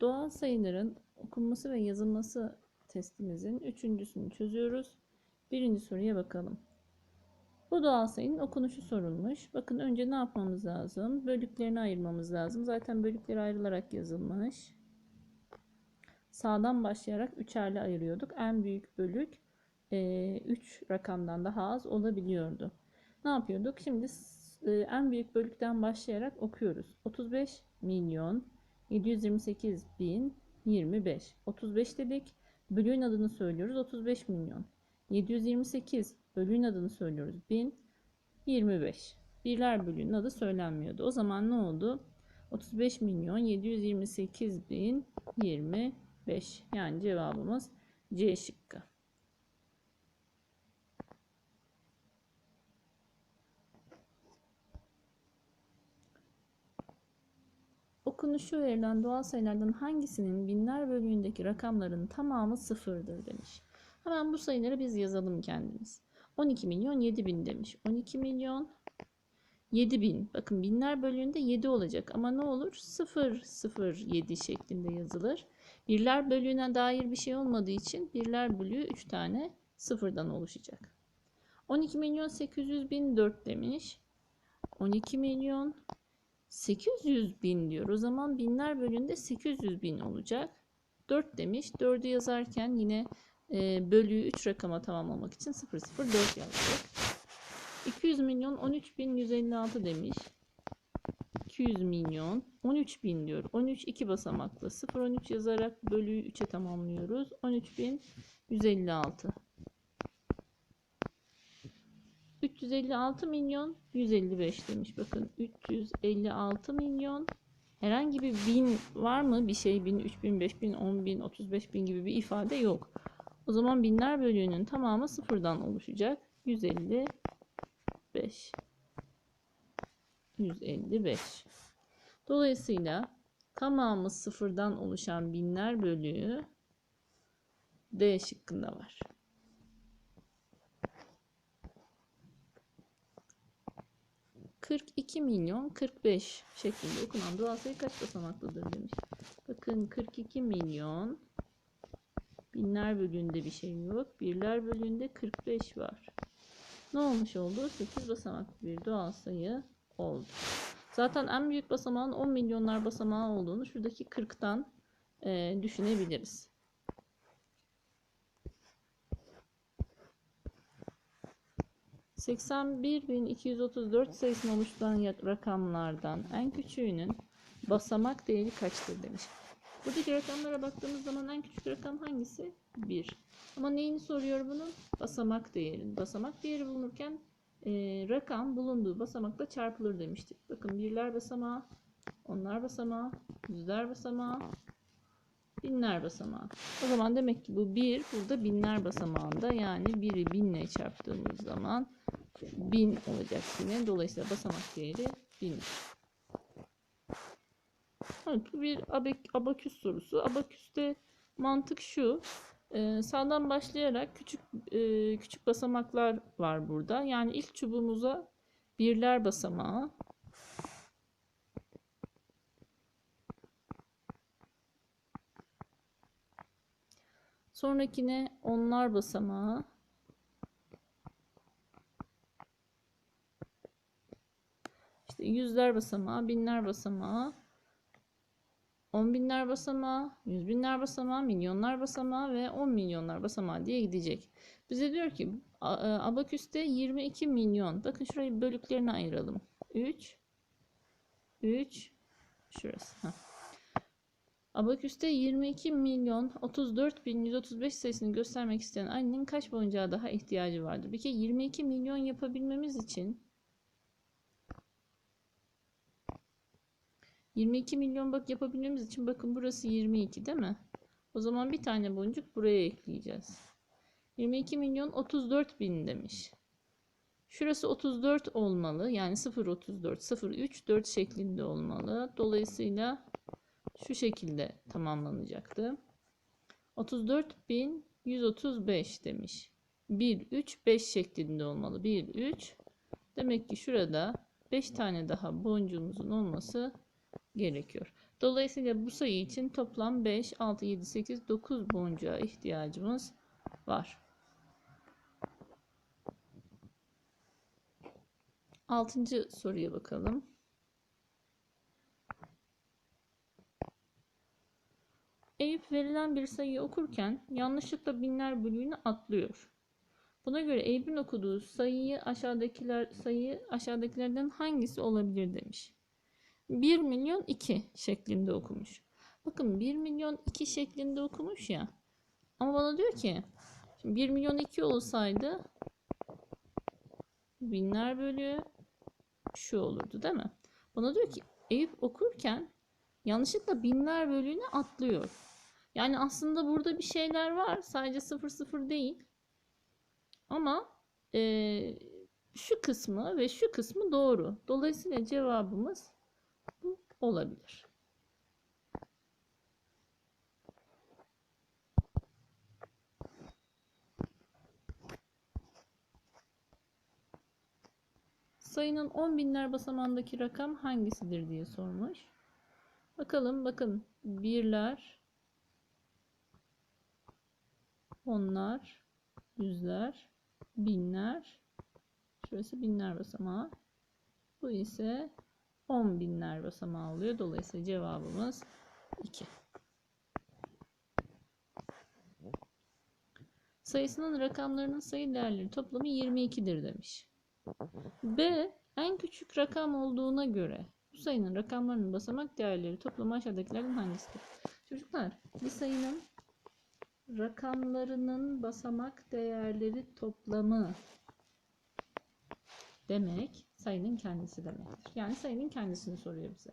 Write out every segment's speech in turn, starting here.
Doğal sayıların okunması ve yazılması testimizin üçüncüsünü çözüyoruz. Birinci soruya bakalım. Bu doğal sayının okunuşu sorulmuş. Bakın önce ne yapmamız lazım? Bölüklerini ayırmamız lazım. Zaten bölükleri ayrılarak yazılmış. Sağdan başlayarak üçerli ayırıyorduk. En büyük bölük 3 rakamdan daha az olabiliyordu. Ne yapıyorduk? Şimdi e, en büyük bölükten başlayarak okuyoruz. 35 milyon 728 bin 25. 35 dedik. Bölüğün adını söylüyoruz. 35 milyon. 728 bölüğün adını söylüyoruz. 1000 25. Birler bölüğünün adı söylenmiyordu. O zaman ne oldu? 35 milyon 728 bin 25. Yani cevabımız C şıkkı. Okunuşu verilen doğal sayılardan hangisinin binler bölüğündeki rakamların tamamı sıfırdır demiş. Hemen bu sayıları biz yazalım kendimiz. 12 milyon 7 bin demiş. 12 milyon 7 bin. Bakın binler bölüğünde 7 olacak ama ne olur? 0 0 7 şeklinde yazılır. Birler bölüğüne dair bir şey olmadığı için birler bölüğü 3 tane sıfırdan oluşacak. 12 milyon 800 bin 4 demiş. 12 milyon 800 bin diyor. O zaman binler bölüğünde 800 bin olacak. 4 demiş. 4'ü yazarken yine e, bölüğü 3 rakama tamamlamak için 004 yazdık. 200 milyon 13 bin 156 demiş. 200 milyon 13 bin diyor. 13 iki basamaklı. 0 13 yazarak bölüğü 3'e tamamlıyoruz. 13 bin 156. 356 milyon 155 demiş. Bakın 356 milyon herhangi bir bin var mı? Bir şey bin, 3000, 5000, 10000, 35000 gibi bir ifade yok. O zaman binler bölüğünün tamamı sıfırdan oluşacak. 155. 155. Dolayısıyla tamamı sıfırdan oluşan binler bölüğü D şıkkında var. ...42 milyon 45 şeklinde okunan doğal sayı kaç basamaklıdır demiş. Bakın 42 milyon... ...binler bölüğünde bir şey yok. Birler bölüğünde 45 var. Ne olmuş oldu? 8 basamaklı bir doğal sayı oldu. Zaten en büyük basamağın 10 milyonlar basamağı olduğunu şuradaki 40'tan e, düşünebiliriz. ...81.234 sayısını oluşturan rakamlardan en küçüğünün basamak değeri kaçtır demiş. Buradaki rakamlara baktığımız zaman en küçük rakam hangisi? 1. Ama neyini soruyor bunun? Basamak değerini. Basamak değeri bulunurken e, rakam bulunduğu basamakla çarpılır demiştik. Bakın birler basamağı, onlar basamağı, yüzler basamağı, binler basamağı. O zaman demek ki bu 1 burada binler basamağında yani 1'i binle çarptığımız zaman 1000 olacak yine. Dolayısıyla basamak değeri 1000. Evet, bu bir abaküs sorusu. Abaküste mantık şu. Ee, sağdan başlayarak küçük e, küçük basamaklar var burada. Yani ilk çubuğumuza birler basamağı. Sonrakine onlar basamağı. Yüzler basamağı, binler basamağı. On binler basamağı, yüz binler basamağı, milyonlar basamağı ve on milyonlar basamağı diye gidecek. Bize diyor ki e, abaküste 22 milyon. Bakın şurayı bölüklerine ayıralım. 3 3 şurası. Heh. Abaküste 22 milyon 34 bin 135 sayısını göstermek isteyen annenin kaç boncuğa daha ihtiyacı vardır? Bir kere 22 milyon yapabilmemiz için 22 milyon bak yapabilmemiz için bakın burası 22 değil mi? O zaman bir tane boncuk buraya ekleyeceğiz. 22 milyon 34 bin demiş. Şurası 34 olmalı. Yani 0.34, 0.3, 4 şeklinde olmalı. Dolayısıyla şu şekilde tamamlanacaktı. 34.135 demiş. 1, 3, 5 şeklinde olmalı. 1, 3. Demek ki şurada 5 tane daha boncuğumuzun olması gerekiyor. Dolayısıyla bu sayı için toplam 5, 6, 7, 8, 9 boncuğa ihtiyacımız var. Altıncı soruya bakalım. Eyüp verilen bir sayıyı okurken yanlışlıkla binler bölüğünü atlıyor. Buna göre Eyüp'ün okuduğu sayıyı aşağıdakiler sayı aşağıdakilerden hangisi olabilir demiş. 1 milyon 2 şeklinde okumuş. Bakın 1 milyon 2 şeklinde okumuş ya. Ama bana diyor ki 1 milyon 2 olsaydı binler bölüğü şu olurdu değil mi? Bana diyor ki Eyüp okurken yanlışlıkla binler bölüğünü atlıyor. Yani aslında burada bir şeyler var. Sadece 0 0 değil. Ama eee, şu kısmı ve şu kısmı doğru. Dolayısıyla cevabımız olabilir. Sayının 10 binler basamağındaki rakam hangisidir diye sormuş. Bakalım bakın birler, onlar, yüzler, binler. Şurası binler basamağı. Bu ise 10 binler basamağı oluyor. Dolayısıyla cevabımız 2. Sayısının rakamlarının sayı değerleri toplamı 22'dir demiş. B en küçük rakam olduğuna göre bu sayının rakamlarının basamak değerleri toplamı aşağıdakilerden hangisidir? Çocuklar bir sayının rakamlarının basamak değerleri toplamı demek sayının kendisi demektir. Yani sayının kendisini soruyor bize.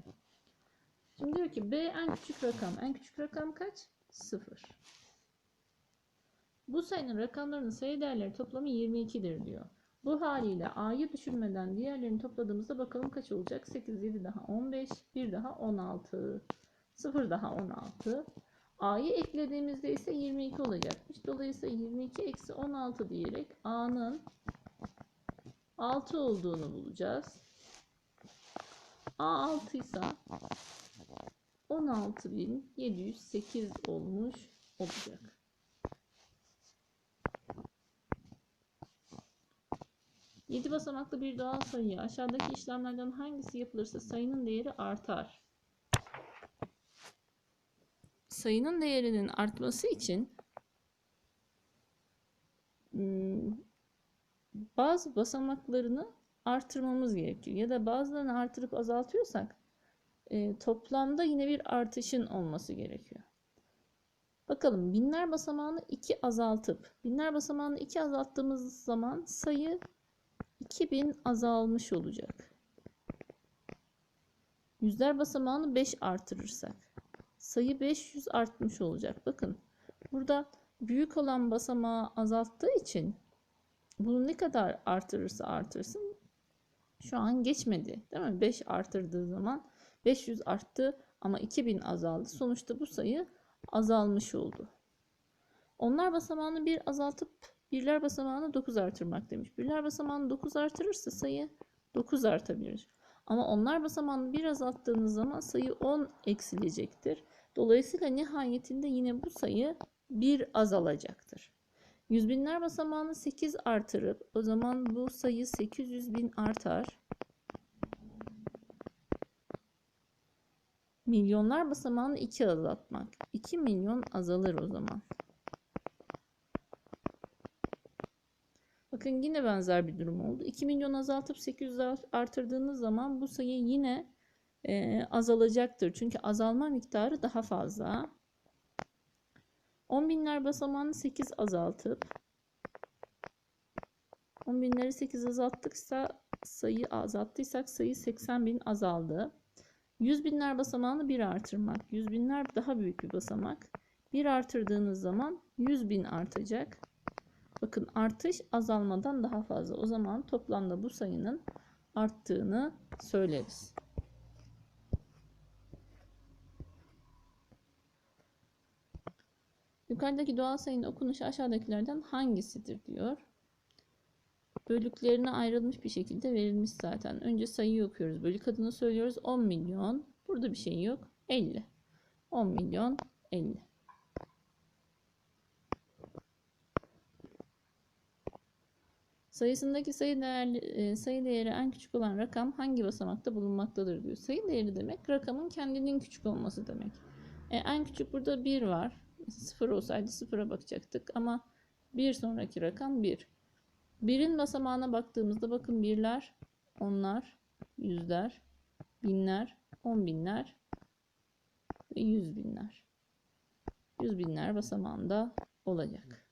Şimdi diyor ki B en küçük rakam. En küçük rakam kaç? 0. Bu sayının rakamlarının sayı değerleri toplamı 22'dir diyor. Bu haliyle A'yı düşürmeden diğerlerini topladığımızda bakalım kaç olacak? 8, 7 daha 15, 1 daha 16, 0 daha 16. A'yı eklediğimizde ise 22 olacakmış. Dolayısıyla 22 eksi 16 diyerek A'nın 6 olduğunu bulacağız. A 6 ise 16708 olmuş olacak. Yedi basamaklı bir doğal sayı aşağıdaki işlemlerden hangisi yapılırsa sayının değeri artar. Sayının değerinin artması için hmm, bazı basamaklarını artırmamız gerekiyor. Ya da bazılarını artırıp azaltıyorsak e, toplamda yine bir artışın olması gerekiyor. Bakalım binler basamağını 2 azaltıp binler basamağını 2 azalttığımız zaman sayı 2000 azalmış olacak. Yüzler basamağını 5 artırırsak sayı 500 artmış olacak. Bakın burada büyük olan basamağı azalttığı için bunu ne kadar artırırsa artırsın şu an geçmedi. Değil mi? 5 artırdığı zaman 500 arttı ama 2000 azaldı. Sonuçta bu sayı azalmış oldu. Onlar basamağını bir azaltıp birler basamağını 9 artırmak demiş. Birler basamağını 9 artırırsa sayı 9 artabilir. Ama onlar basamağını bir azalttığınız zaman sayı 10 eksilecektir. Dolayısıyla nihayetinde yine bu sayı 1 azalacaktır. Yüz binler basamağını 8 artırıp o zaman bu sayı 800 bin artar. Milyonlar basamağını 2 azaltmak. 2 milyon azalır o zaman. Bakın yine benzer bir durum oldu. 2 milyon azaltıp 800 artırdığınız zaman bu sayı yine e, azalacaktır. Çünkü azalma miktarı daha fazla. 10 binler basamağını 8 azaltıp 10 binleri 8 azalttıksa sayı azalttıysak sayı 80 bin azaldı. 100 binler basamağını 1 artırmak. 100 binler daha büyük bir basamak. 1 artırdığınız zaman 100 bin artacak. Bakın artış azalmadan daha fazla. O zaman toplamda bu sayının arttığını söyleriz. Yukarıdaki doğal sayının okunuşu aşağıdakilerden hangisidir diyor. Bölüklerine ayrılmış bir şekilde verilmiş zaten. Önce sayıyı okuyoruz. Bölük adını söylüyoruz. 10 milyon. Burada bir şey yok. 50. 10 milyon 50. Sayısındaki sayı değerli e, sayı değeri en küçük olan rakam hangi basamakta bulunmaktadır diyor. Sayı değeri demek rakamın kendinin küçük olması demek. E, en küçük burada 1 var. 0 olsaydı 0'a bakacaktık ama bir sonraki rakam 1. 1'in basamağına baktığımızda bakın birler, onlar, yüzler, binler, on binler ve yüz binler. Yüz binler basamağında olacak.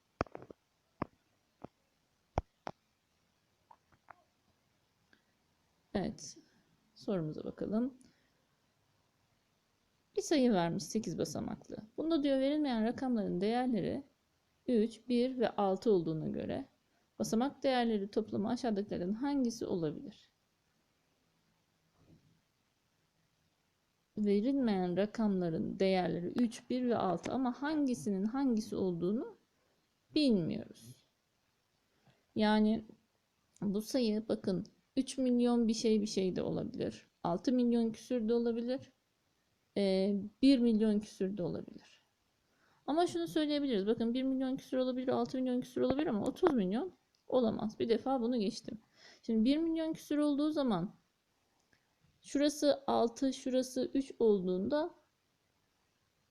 Evet. Sorumuza bakalım. Bir sayı vermiş 8 basamaklı. Bunda diyor verilmeyen rakamların değerleri 3, 1 ve 6 olduğuna göre basamak değerleri toplamı aşağıdakilerden hangisi olabilir? Verilmeyen rakamların değerleri 3, 1 ve 6 ama hangisinin hangisi olduğunu bilmiyoruz. Yani bu sayı bakın 3 milyon bir şey bir şey de olabilir. 6 milyon küsür de olabilir. 1 milyon küsür de olabilir. Ama şunu söyleyebiliriz. Bakın 1 milyon küsür olabilir, 6 milyon küsür olabilir ama 30 milyon olamaz. Bir defa bunu geçtim. Şimdi 1 milyon küsür olduğu zaman şurası 6, şurası 3 olduğunda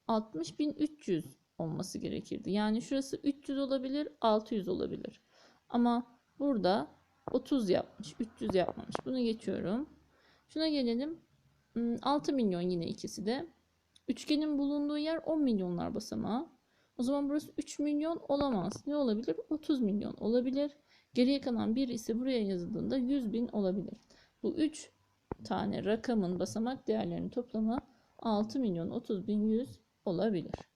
60.300 olması gerekirdi. Yani şurası 300 olabilir, 600 olabilir. Ama burada 30 yapmış, 300 yapmamış. Bunu geçiyorum. Şuna gelelim. 6 milyon yine ikisi de. Üçgenin bulunduğu yer 10 milyonlar basamağı. O zaman burası 3 milyon olamaz. Ne olabilir? 30 milyon olabilir. Geriye kalan bir ise buraya yazıldığında 100 bin olabilir. Bu 3 tane rakamın basamak değerlerinin toplamı 6 milyon 30 bin 100 olabilir.